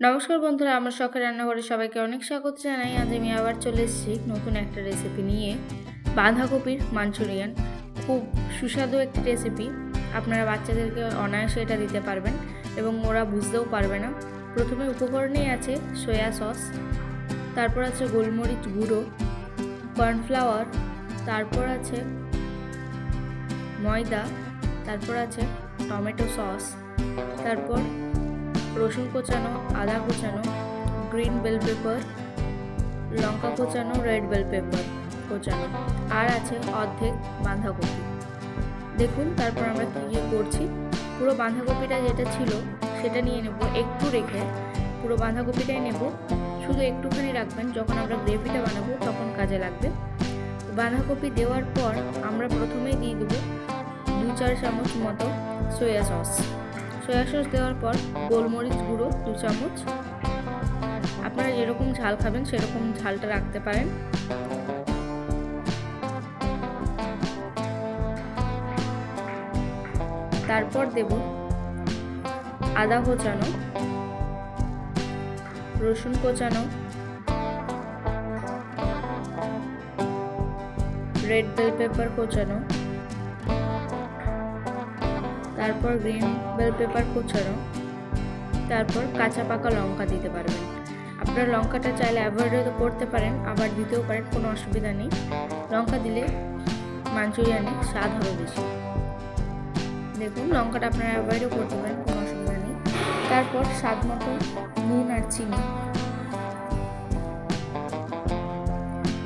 নমস্কার বন্ধুরা, আমার শখের রান্নাঘরে সবাইকে অনেক স্বাগত জানাই। আজ আমি আবার চলে এসেছি নতুন একটা রেসিপি নিয়ে। বাঁধাকপির মাঞ্চুরিয়ান, খুব সুস্বাদু একটি রেসিপি আপনারা বাচ্চাদেরকে অনায়াসে এটা দিতে পারবেন এবং ওরা বুঝতেও পারবে না। প্রথমে উপকরণেই আছে সয়া সস তারপর আছে গোলমরিচ গুঁড়ো কর্নফ্লাওয়ার তারপর আছে ময়দা, তারপর আছে টমেটো সস তারপর রসুন কোচানো, আদা কোচানো গ্রিন বেল পেপার লঙ্কা কোচানো রেড বেল পেপার কোচানো। আর আছে অর্ধেক বাঁধাকপি। দেখুন, তারপর আমরা কী কী করছি। পুরো বাঁধাকপিটা যেটা ছিল, সেটা নিয়ে নেব একটু রেখে। পুরো বাঁধাকপিটাই নেব। শুধু একটুখানি রাখবেন, যখন আমরা গ্রেভিটা বানাবো তখন কাজে লাগবে। বাঁধাকপি দেওয়ার পর আমরা প্রথমেই দিয়ে দেবো দু চার চামচ মতো সয়া সস সয়া সস দেওয়ার পর গোলমরিচ গুঁড়ো দু চামচ। আপনারা যেরকম ঝাল খাবেন, সেরকম ঝালটা রাখতে পারেন। তারপর দেব আদা কোচানো, রসুন কোচানো, রেড বেল পেপার কোচানো তারপর গ্রিন বেল পেপার কুচানো তারপর কাঁচা পাকা লঙ্কা দিতে পারবেন। আপনারা লঙ্কাটা চাইলে অ্যাভয়েডও করতে পারেন, আবার দিতেও পারেন, কোনো অসুবিধা নেই। লঙ্কা দিলে মাঞ্চুরিয়ানে স্বাদ হবে বেশি। দেখুন, লঙ্কাটা আপনারা অ্যাভয়েডও করতে পারেন, কোনো অসুবিধা নেই। তারপর স্বাদ মতো নুন আর চিনি।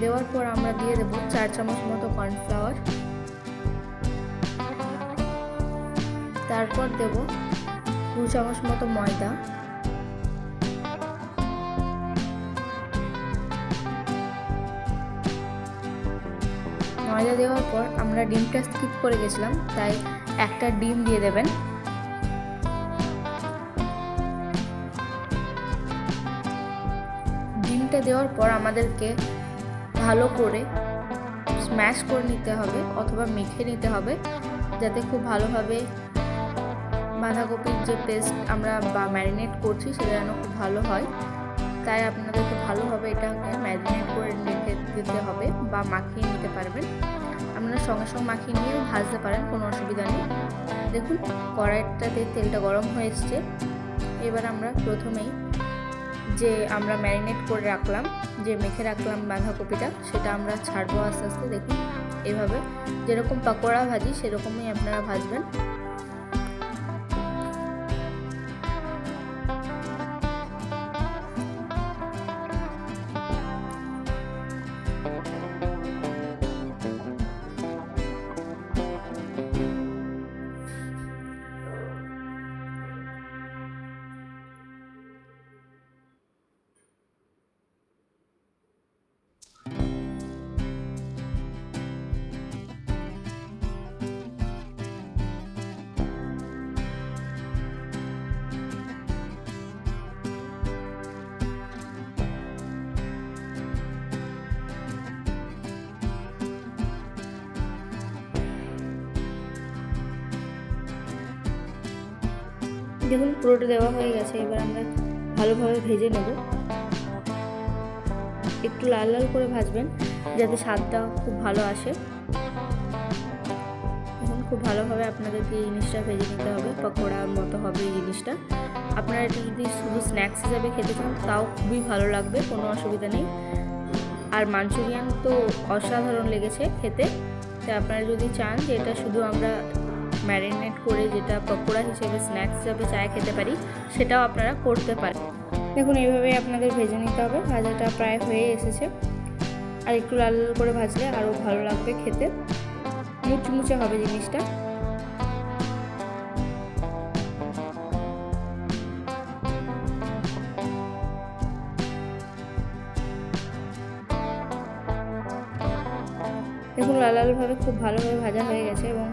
দেওয়ার পর আমরা দিয়ে দেবো চার চামচ মতো কর্নফ্লাওয়ার তারপর দেব দু চামচ মতো ময়দা। ময়দা দেওয়ার পর আমরা ডিমটা স্কিপ করে গেছিলাম, তাই একটা ডিম দিয়ে দেবেন। ডিমটা দেওয়ার পর আমাদেরকে ভালো করে স্ম্যাশ করে নিতে হবে অথবা মেখে নিতে হবে, যাতে খুব ভালোভাবে বাঁধাকপির যে পেস্ট আমরা বা ম্যারিনেট করছি, সেটা যেন খুব ভালো হয়। তাই আপনাদেরকে ভালোভাবে এটাকে ম্যারিনেট করে রেখে দিতে হবে বা মাখিয়ে নিতে পারবেন। আপনারা সঙ্গে সঙ্গে মাখিয়ে নিয়ে ভাজতে পারেন, কোনো অসুবিধা নেই। দেখুন, কড়াইটাতে তেলটা গরম হয়ে এবার আমরা প্রথমেই যে আমরা ম্যারিনেট করে রাখলাম, যে মেখে রাখলাম বাঁধাকপিটা, সেটা আমরা ছাড়বো আস্তে আস্তে। দেখুন, এভাবে যেরকম পকোড়া ভাজি, সেরকমই আপনারা ভাজবেন। দেখুন, পুরোটা দেওয়া হয়ে গেছে। এবার আমরা ভালোভাবে ভেজে নেব। একটু লাল লাল করে ভাজবেন, যাতে স্বাদটা খুব ভালো আসে। এখন খুব ভালোভাবে আপনাদেরকে এই জিনিসটা ভেজে নিতে হবে। পকোড়ার মতো হবে এই জিনিসটা। আপনারা এটা যদি শুধু স্ন্যাক্স হিসাবে খেতে চান, তাও খুবই ভালো লাগবে, কোনো অসুবিধা নেই। আর মাঞ্চুরিয়ান তো অসাধারণ লেগেছে খেতে। তাই আপনারা যদি চান যে এটা শুধু আমরা ম্যারিনেট করে যেটা পকোড়া হিসেবে স্ন্যাক্স হিসেবে চায় খেতে পারি, সেটাও আপনারা করতে পারেন। দেখুন, এইভাবেই আপনাদের ভেজে নিতে হবে। ভাজাটা প্রায় হয়ে এসেছে। আর একটু লাল লাল করে ভাজলে আরও ভালো লাগবে খেতে। মুচমুচে হবে জিনিসটা। দেখুন, লাল লালভাবে খুব ভালোভাবে ভাজা হয়ে গেছে এবং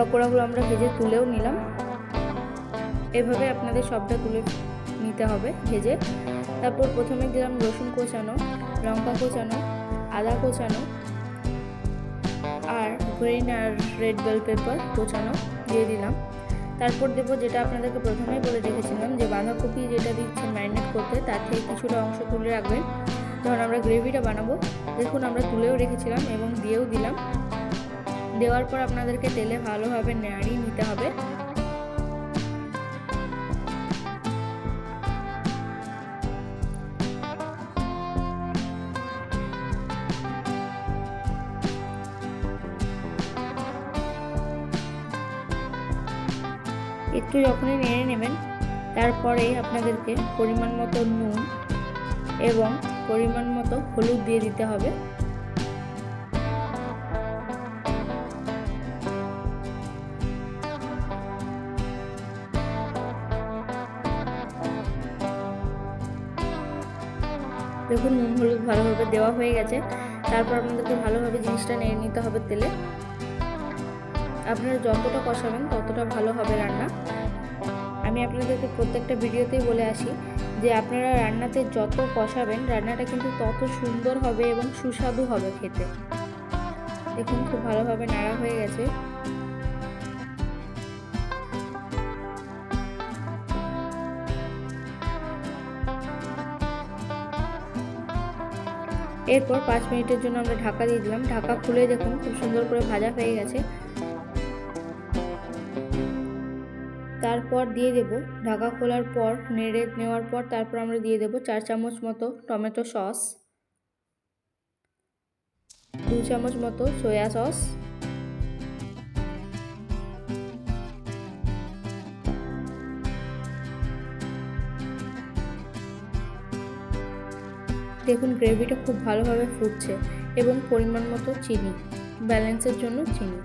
পকোড়াগুলো আমরা ভেজে তুলেও নিলাম। এভাবে আপনাদের সবটা তুলে নিতে হবে ভেজে। তারপর প্রথমে দিলাম রসুন কোচানো, লঙ্কা কোচানো, আদা কোচানো, আর গ্রিন আর রেড বেল পেপার কোচানো দিয়ে দিলাম। তারপর দেবো যেটা আপনাদেরকে প্রথমেই বলে রেখেছিলাম, যে বাঁধাকপি যেটা দিচ্ছেন ম্যারিনেট করতে, তার থেকে কিছুটা অংশ তুলে রাখবেন। যখন আমরা গ্রেভিটা বানাবো। দেখুন আমরা তুলেও রেখেছিলাম এবং দিয়েও দিলাম। দেওয়ার পর আপনাদেরকে তেলে ভালোভাবে নাড়িয়ে নিতে হবে। একটু যখনই নেড়ে নেবেন তারপরে আপনাদেরকে পরিমাণ মতো নুন এবং পরিমাণ মতো হলুদ দিয়ে দিতে হবে। দেখুন নুন, হলুদ ভালোভাবে দেওয়া হয়ে গেছে। তারপর আপনাদেরকে ভালোভাবে জিনিসটা নেড়ে নিতে হবে তেলে। আপনারা যতটা কষাবেন, ততটা ভালো হবে রান্না। আমি আপনাদেরকে প্রত্যেকটা ভিডিওতেই বলে আসি যে, আপনারা রান্নাতে যত কষাবেন, রান্নাটা কিন্তু তত সুন্দর হবে এবং সুস্বাদু হবে খেতে। দেখুন, খুব ভালোভাবে নাড়া হয়ে গেছে। এরপর পাঁচ মিনিটের জন্য আমরা ঢাকা দিয়ে দিলাম। ঢাকা খুলে দেখুন, খুব সুন্দর করে ভাজা হয়ে গেছে। তারপর দিয়ে দেব। ঢাকা খোলার পর, নেড়ে নেওয়ার পর তারপর আমরা দিয়ে দেব চার চামচ মতো টমেটো সস, দু চামচ মতো সয়া সস। দেখুন গ্রেভিটা খুব ভালোভাবে ফুটছে এবং পরিমাণ মতো চিনি, ব্যালেন্সের জন্য চিনি।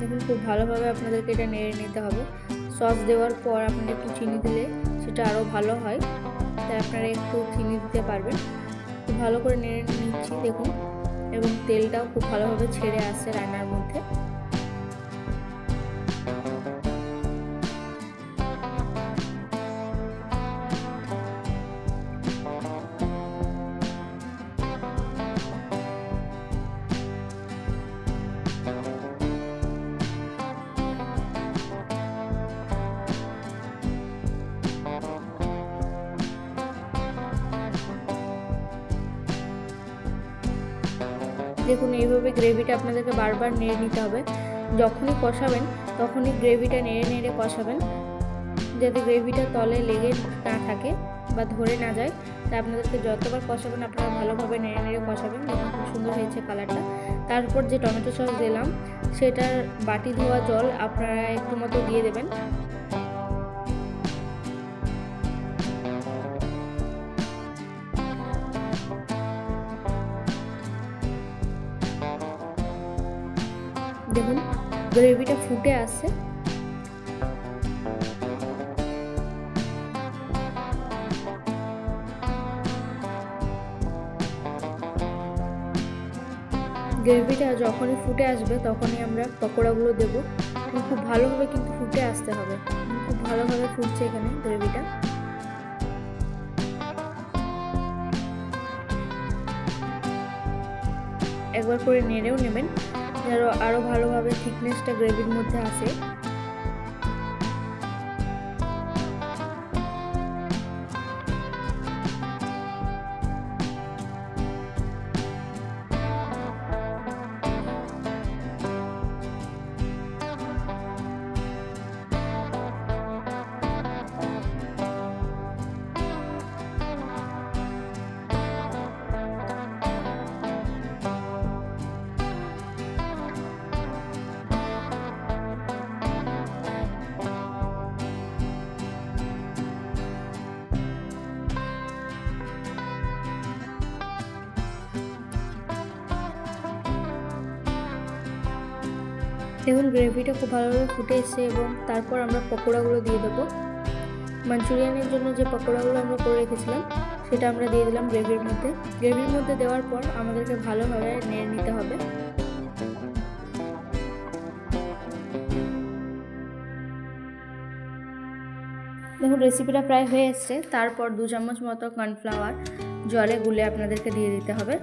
দেখুন খুব ভালোভাবে আপনাদেরকে এটা নেড়ে নিতে হবে। সস দেওয়ার পর আপনারা একটু চিনি দিলে সেটা আরও ভালো হয়। তাই আপনারা একটু চিনি দিতে পারবেন। খুব ভালো করে নেড়ে নিচ্ছি, দেখুন। এবং তেলটাও খুব ভালোভাবে ছেড়ে আসছে রান্নার মধ্যে। দেখুন, এইভাবে গ্রেভিটা আপনাদেরকে বারবার নেড়ে নিতে হবে। যখনই কষাবেন, তখনই গ্রেভিটা নেড়ে নেড়ে কষাবেন। যাতে গ্রেভিটা তলে লেগে না থাকে বা ধরে না যায়। তা আপনাদেরকে যতবার কষাবেন, আপনারা ভালোভাবে নেড়ে নেড়ে কষাবেন। দেখুন, খুব সুন্দর হয়েছে কালারটা। তারপর যে টমেটো সস দিলাম, সেটার বাটি ধোয়া জল আপনারা একটু মতো দিয়ে দেবেন। দেখুন, গ্রেভিটা ফুটে আসছে গ্রেভিটা যখনই ফুটে আসবে, তখনই আমরা পকোড়াগুলো দেবো। খুব ভালোভাবে কিন্তু ফুটে আসতে হবে। খুব ভালোভাবে ফুটছে এখানে গ্রেভিটা। একবার করে নেড়েও নেবেন। যেন আরও ভালোভাবে থিকনেসটা গ্রেভির মধ্যে আসে দেখুন গ্রেভিটা খুব ভালোভাবে ফুটে এসছে এবং তারপর আমরা পকোড়াগুলো দিয়ে দেবো। মাঞ্চুরিয়ানের জন্য যে পকোড়াগুলো আমরা করে রেখেছিলাম, সেটা আমরা দিয়ে দিলাম গ্রেভির মধ্যে। গ্রেভির মধ্যে দেওয়ার পর আমাদেরকে ভালোভাবে নেড়ে নিতে হবে। দেখুন রেসিপিটা প্রায় হয়ে এসছে। তারপর দু চামচ মতো কর্নফ্লাওয়ার, জলে গুলে আপনাদেরকে দিয়ে দিতে হবে।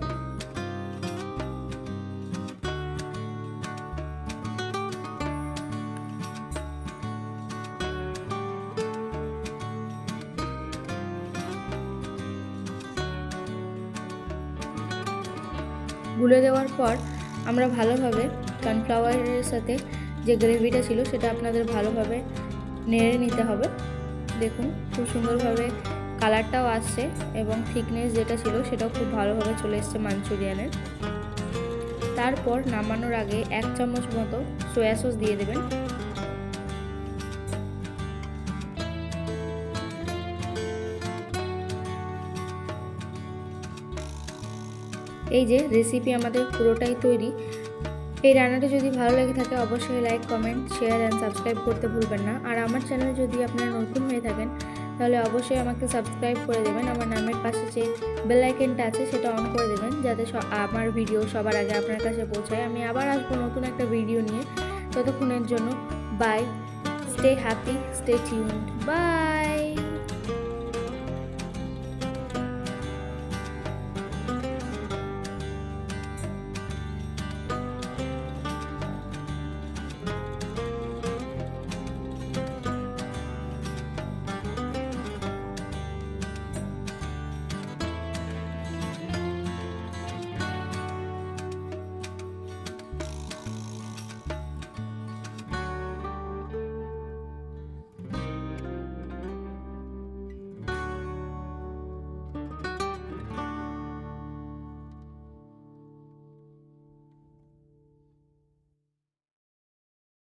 গুলে দেওয়ার পর আমরা ভালোভাবে কর্নফ্লাওয়ারের সাথে যে গ্রেভিটা ছিল সেটা আপনাদের ভালোভাবে নেড়ে নিতে হবে। দেখুন, খুব সুন্দরভাবে কালারটাও আসছে এবং থিকনেস যেটা ছিল সেটাও খুব ভালোভাবে চলে এসছে মাঞ্চুরিয়ানের তারপর নামানোর আগে এক চামচ মতো সোয়া সস দিয়ে দেবেন। এই যে রেসিপি আমাদের পুরোটাই তৈরি। এই রান্নাটা যদি ভালো লেগে থাকে, অবশ্যই like comment share and subscribe করতে ভুলবেন না। আর আমার চ্যানেল যদি আপনারা নতুন হয়ে থাকেন, তাহলে অবশ্যই আমাকে সাবস্ক্রাইব করে দেবেন। আমার নামের পাশে যে বেল আছে, সেটা অন করে দেবেন, যাতে আমার ভিডিও সবার আগে আপনার কাছে পৌঁছায়। আমি আবার আসব নতুন একটা ভিডিও নিয়ে। ততক্ষণের জন্য bye stay happy stay tune bye